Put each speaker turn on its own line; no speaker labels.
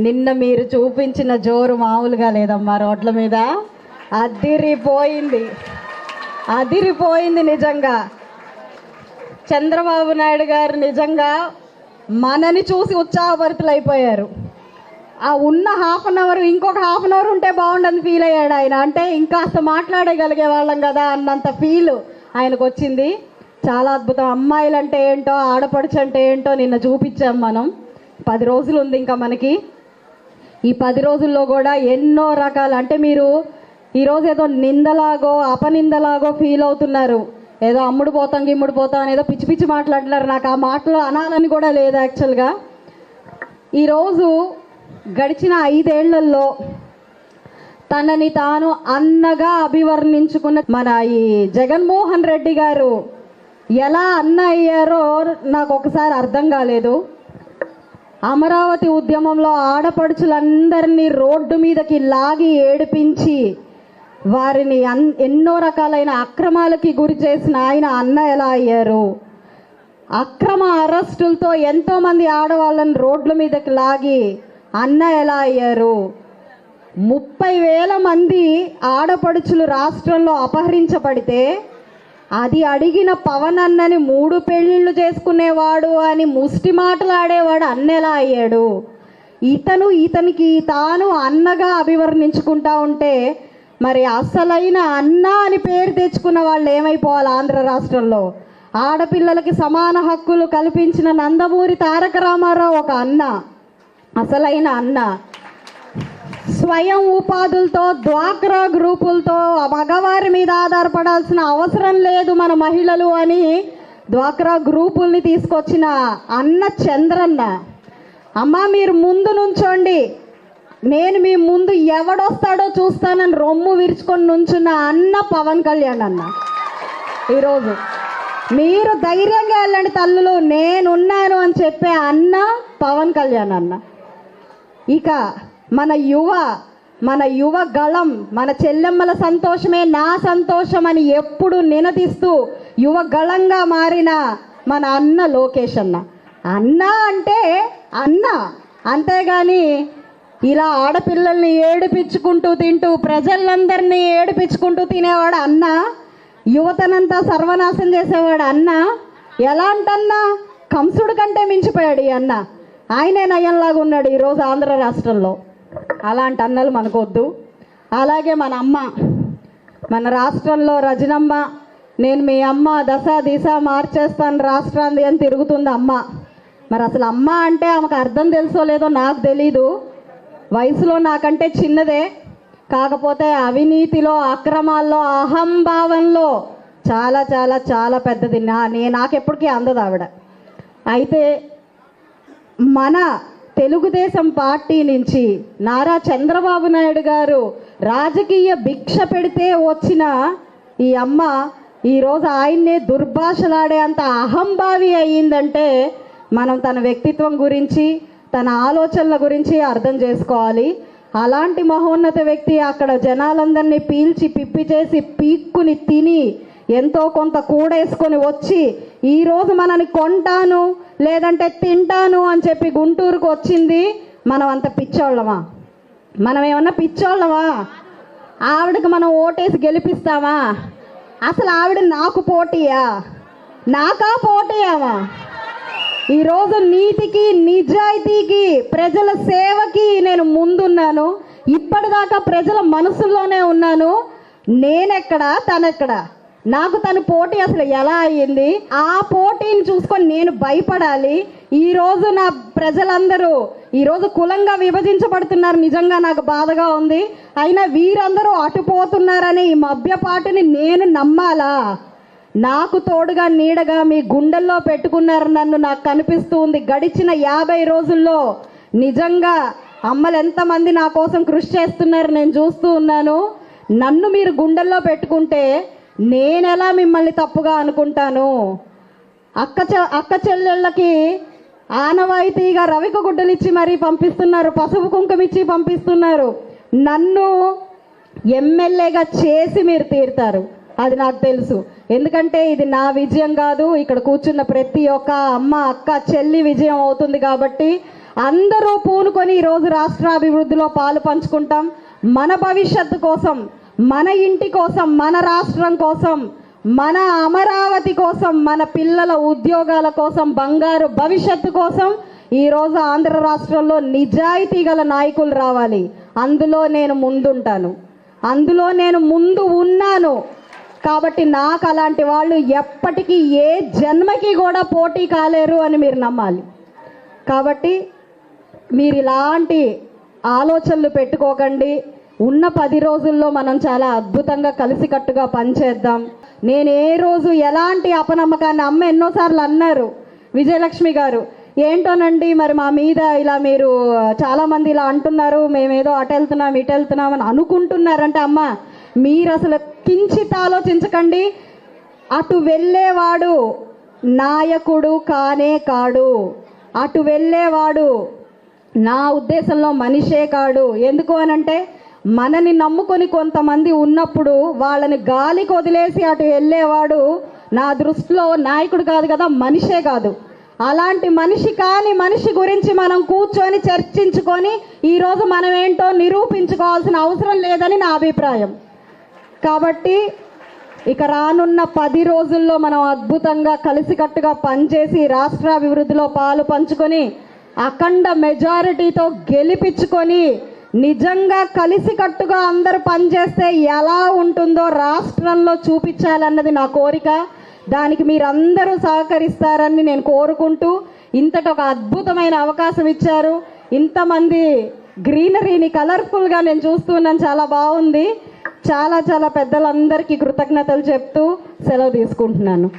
నిన్న మీరు చూపించిన జోరు మామూలుగా లేదమ్మా రోడ్ల మీద. అదిరిపోయింది. అదిరిపోయింది నిజంగా. చంద్రబాబు నాయుడు గారు నిజంగా మనని చూసి ఉత్సాహభరితులు అయిపోయారు ఆ ఉన్న హాఫ్ అన్ అవర్ ఇంకొక హాఫ్ అన్ అవర్ ఉంటే బాగుండని ఫీల్ అయ్యాడు ఆయన. అంటే ఇంకాస్త మాట్లాడగలిగే వాళ్ళం కదా అన్నంత ఫీల్ ఆయనకు వచ్చింది. చాలా అద్భుతం. అమ్మాయిలు అంటే ఏంటో ఆడపడుచు అంటే ఏంటో నిన్న చూపించాం మనం. పది రోజులు ఉంది ఇంకా మనకి. ఈ పది రోజుల్లో కూడా ఎన్నో రకాలు. అంటే మీరు ఈరోజు ఏదో నిందలాగో అపనిందలాగో ఫీల్ అవుతున్నారు. ఏదో అమ్ముడు పోతాం గిమ్ముడు పోతాం ఏదో పిచ్చి పిచ్చి మాట్లాడుతున్నారు నాకు ఆ మాటలు అనాలని కూడా లేదు యాక్చువల్గా ఈరోజు గడిచిన ఐదేళ్ళలో తనని తాను అన్నగా అభివర్ణించుకున్న మన ఈ జగన్మోహన్ రెడ్డి గారు ఎలా అన్న అయ్యారో నాకు ఒకసారి అర్థం కాలేదు. అమరావతి ఉద్యమంలో ఆడపడుచులందరినీ రోడ్డు మీదకి లాగి ఏడిపించి వారిని అన్ ఎన్నో రకాలైన అక్రమాలకి గురి చేసిన ఆయన అన్న ఎలా అయ్యారు? అక్రమ అరెస్టులతో ఎంతోమంది ఆడవాళ్ళని రోడ్ల మీదకి లాగి అన్న ఎలా అయ్యారు? ముప్పై వేల మంది ఆడపడుచులు రాష్ట్రంలో అపహరించబడితే అది అడిగిన పవన్ అన్నని మూడు పెళ్ళిళ్ళు చేసుకునేవాడు అని ముష్టి మాటలాడేవాడు అన్నెలా అయ్యాడు? ఇతను ఇతనికి తాను అన్నగా అభివర్ణించుకుంటా ఉంటే మరి అసలైన అన్న అని పేరు తెచ్చుకున్న వాళ్ళు ఏమైపోవాలి ఆంధ్ర రాష్ట్రంలో? ఆడపిల్లలకి సమాన హక్కులు కల్పించిన నందమూరి తారక రామారావు ఒక అన్న. అసలైన అన్న. స్వయం ఉపాధులతో డ్వాక్రా గ్రూపులతో మగవారి మీద ఆధారపడాల్సిన అవసరం లేదు మన మహిళలు అని డ్వాక్రా గ్రూపుల్ని తీసుకొచ్చిన అన్న చంద్రన్న అమ్మ మీరు ముందు నుంచోండి. నేను మీ ముందు ఎవడొస్తాడో చూస్తానని రొమ్ము విరుచుకొని నుంచున్న అన్న పవన్ కళ్యాణ్ అన్న. ఈరోజు మీరు ధైర్యంగా వెళ్ళండి తల్లులు నేనున్నాను అని చెప్పే అన్న పవన్ కళ్యాణ్ అన్న. ఇక మన యువ మన యువ గళం మన చెల్లెమ్మల సంతోషమే నా సంతోషం అని ఎప్పుడు నినదిస్తూ యువ గళంగా మారిన మన అన్న లోకేష్ అన్న. అన్న అంటే అన్న. అంతేగాని ఇలా ఆడపిల్లల్ని ఏడిపించుకుంటూ తింటూ ప్రజలందరినీ ఏడిపించుకుంటూ తినేవాడు అన్న యువతనంతా సర్వనాశం చేసేవాడు అన్న ఎలాంటన్నా కంసుడు కంటే మించిపోయాడు ఈ అన్న. ఆయనే నయంలాగా ఉన్నాడు ఈరోజు ఆంధ్ర రాష్ట్రంలో. అలాంటి అన్నలు మనకొద్దు. అలాగే మన అమ్మ మన రాష్ట్రంలో రజనమ్మ నేను మీ అమ్మ దశ దిశ మార్చేస్తాను రాష్ట్రాన్ని అని తిరుగుతుంది అమ్మ. మరి అసలు అమ్మ అంటే ఆమెకు అర్థం తెలుసో లేదో నాకు తెలీదు. వయసులో నాకంటే చిన్నదే. కాకపోతే అవినీతిలో అక్రమాల్లో అహంభావంలో చాలా చాలా చాలా పెద్దది. నా నే నాకెప్పటికీ అందదు ఆవిడ. అయితే మన తెలుగుదేశం పార్టీ నుంచి నారా చంద్రబాబు నాయుడు గారు రాజకీయ భిక్ష పెడితే వచ్చిన ఈ అమ్మ ఈరోజు ఆయన్నే దుర్భాషలాడే అంత అహంభావి అయ్యిందంటే మనం తన వ్యక్తిత్వం గురించి తన ఆలోచనల గురించి అర్థం చేసుకోవాలి. అలాంటి మహోన్నత వ్యక్తి అక్కడ జనాలందరినీ పీల్చి పిప్పి చేసి పీక్కుని తిని ఎంతో కొంత కూడేసుకొని వచ్చి ఈరోజు మనని కొంటాను లేదంటే తింటాను అని చెప్పి గుంటూరుకు వచ్చింది మనం అంత పిచ్చోళ్ళమా? మనం ఏమన్నా పిచ్చోళ్ళమా? ఆవిడకి మనం ఓటేసి గెలిపిస్తామా? అసలు ఆవిడ నాకు పోటీయా? నాకా పోటీయామా? ఈరోజు నీతికి నిజాయితీకి ప్రజల సేవకి నేను ముందున్నాను. ఇప్పటిదాకా ప్రజల మనసుల్లోనే ఉన్నాను. నేనెక్కడ? తనెక్కడ? నాకు తన పోటీ అసలు ఎలా అయ్యింది? ఆ పోటీని చూసుకొని నేను భయపడాలి. ఈ రోజు నా ప్రజలందరూ ఈరోజు కులంగా విభజించబడుతున్నారు. నిజంగా నాకు బాధగా ఉంది. అయినా వీరందరూ అటుపోతున్నారని ఈ మభ్యపాటిని నేను నమ్మాలా? నాకు తోడుగా నీడగా మీ గుండెల్లో పెట్టుకున్నారు నన్ను నాకు కనిపిస్తూ ఉంది. గడిచిన యాభై రోజుల్లో నిజంగా అమ్మలు ఎంతమంది నా కోసం కృషి చేస్తున్నారు నేను చూస్తూ ఉన్నాను. నన్ను మీరు గుండెల్లో పెట్టుకుంటే నేనెలా మిమ్మల్ని తప్పుగా అనుకుంటాను? అక్క చె అక్క చెల్లెళ్ళకి ఆనవాయితీగా రవిక గుడ్డలు ఇచ్చి మరీ పంపిస్తున్నారు పసుపు కుంకుమ ఇచ్చి పంపిస్తున్నారు. నన్ను ఎమ్మెల్యేగా చేసి మీరు తీరుతారు. అది నాకు తెలుసు. ఎందుకంటే ఇది నా విజయం కాదు. ఇక్కడ కూర్చున్న ప్రతి ఒక్క అమ్మ అక్క చెల్లి విజయం అవుతుంది కాబట్టి అందరూ పూనుకొని ఈరోజు రాష్ట్ర అభివృద్ధిలో పాలు పంచుకుంటాం. మన భవిష్యత్తు కోసం మన ఇంటి కోసం మన రాష్ట్రం కోసం మన అమరావతి కోసం మన పిల్లల ఉద్యోగాల కోసం బంగారు భవిష్యత్తు కోసం ఈరోజు ఆంధ్ర రాష్ట్రంలో నిజాయితీ గల నాయకులు రావాలి. అందులో నేను ముందుంటాను. అందులో నేను ముందు ఉన్నాను. కాబట్టి నాకు అలాంటి వాళ్ళు ఎప్పటికీ ఏ జన్మకి కూడా పోటీ కాలేరు అని మీరు నమ్మాలి. కాబట్టి మీరు ఇలాంటి ఆలోచనలు పెట్టుకోకండి. ఉన్న పది రోజుల్లో మనం చాలా అద్భుతంగా కలిసికట్టుగా పనిచేద్దాం. నేను ఏ రోజు ఎలాంటి అపనమ్మకాన్ని అమ్మ ఎన్నోసార్లు అన్నారు విజయలక్ష్మి గారు. ఏంటోనండి మరి మా మీద ఇలా మీరు చాలామంది ఇలా అంటున్నారు మేమేదో అటు వెళ్తున్నాం ఇటు వెళ్తున్నాం అని అనుకుంటున్నారంటే అమ్మ మీరు అసలు కించిత్ ఆలోచించకండి. అటు వెళ్ళేవాడు నాయకుడు కానే కాడు. అటు వెళ్ళేవాడు నా ఉద్దేశంలో మనిషే కాడు. ఎందుకు అనంటే మనని నమ్ముకొని కొంతమంది ఉన్నప్పుడు వాళ్ళని గాలికి వదిలేసి అటు వెళ్ళేవాడు నా దృష్టిలో నాయకుడు కాదు కదా మనిషే కాదు. అలాంటి మనిషి కాని మనిషి గురించి మనం కూర్చొని చర్చించుకొని ఈరోజు మనం ఏంటో నిరూపించుకోవాల్సిన అవసరం లేదని నా అభిప్రాయం. కాబట్టి ఇక రానున్న పది రోజుల్లో మనం అద్భుతంగా కలిసికట్టుగా పనిచేసి రాష్ట్ర అభివృద్ధిలో పాలు పంచుకొని అఖండ మెజారిటీతో గెలిపించుకొని నిజంగా కలిసికట్టుగా అందరూ పనిచేస్తే ఎలా ఉంటుందో రాష్ట్రంలో చూపించాలన్నది నా కోరిక. దానికి మీరందరూ సహకరిస్తారని నేను కోరుకుంటూ ఇంతటి ఒక అద్భుతమైన అవకాశం ఇచ్చారు. ఇంతమంది గ్రీనరీని కలర్ఫుల్గా నేను చూస్తున్నాను. చాలా బాగుంది. చాలా చాలా పెద్దలందరికీ కృతజ్ఞతలు చెప్తూ సెలవు తీసుకుంటున్నాను.